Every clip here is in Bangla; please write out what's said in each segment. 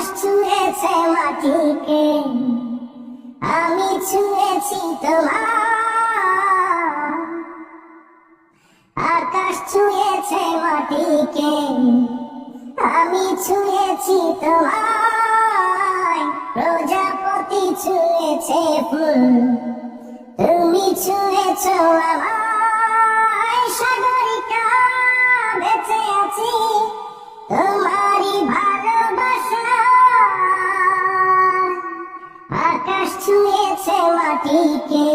আকাশ ছুঁয়েছে মাটিকে। আমি ছুঁয়েছি তোমার। আকাশ ছুঁয়েছে মাটিকে আমি ছুঁয়েছি তোমায়। প্রজাপতি ছুঁয়েছে ফুল। তুমি ছুঁয়েছ মাটিকে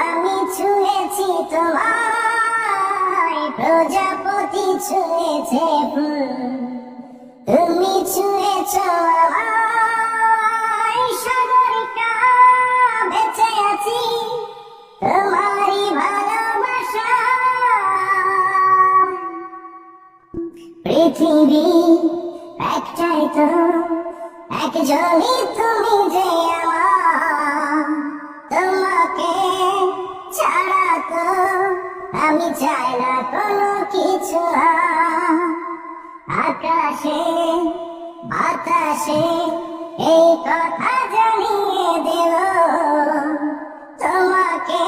আমি ছুঁয়েছি তোমায়, প্রজাপতি ছুঁয়েছে তুমি ছুঁয়েছ আমায় তোমারই ভালোবাসা পৃথিবী একটাই তো, একজনই তুমি যে আমার তোমাকে ছাড়া তো আমি চাই না কোনো কিছু আকাশে, বাতাসে এই কথা জানিয়ে দেব তোমাকে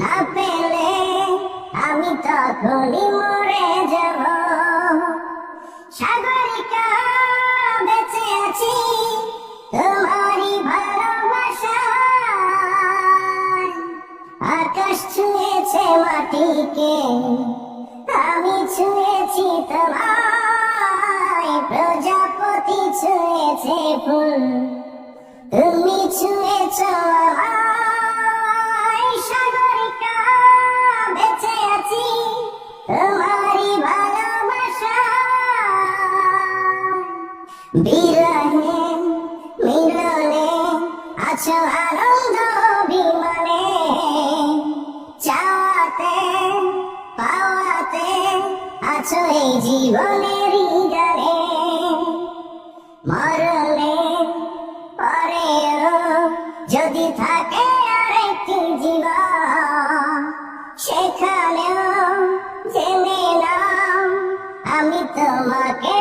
না পেলে আমি তখনই মাটিকে আমি ছুঁয়েছি তোমায়, প্রজাপতি ছুঁয়েছে ফুল। তুমি ছুঁয়েছ আমায়, সাগরিকা বেঁচে আছি, তোমারই ভালোবাসা। বিরহে মিলনে আছো আনন্দ বিমানে আছো এই জীবনেরই গানে মরণে পরেও যদি থাকে আরেকটি জীবন, সেখানেও জেনে নাও, আমি তোমাকে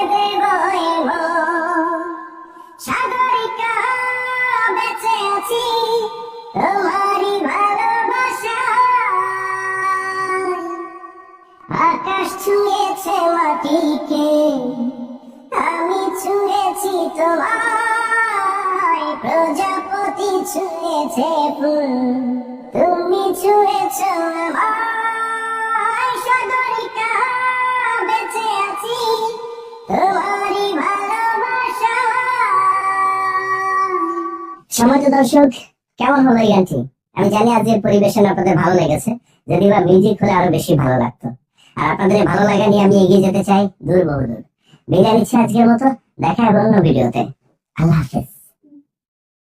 প্রজাপতি ছুঁয়েছে ফুল, তুমি ছুঁয়েছ বেঁচে আছি তোমারই ভালোবাসা। সমাজ দর্শক, কেমন হলো এই গানটি? আমি জানি আজকের পরিবেশন আপনাদের ভালো লেগেছে যদি বা মিউজিক হলে আরও বেশি ভালো লাগতো। আর আপনাদের ভালো লাগা নিয়ে আমি এগিয়ে যেতে চাই দূর বহুদূর। বিদায় নিচ্ছি আজকের মতো, দেখা হবে অন্য ভিডিওতে আল্লাহ হাফেজ।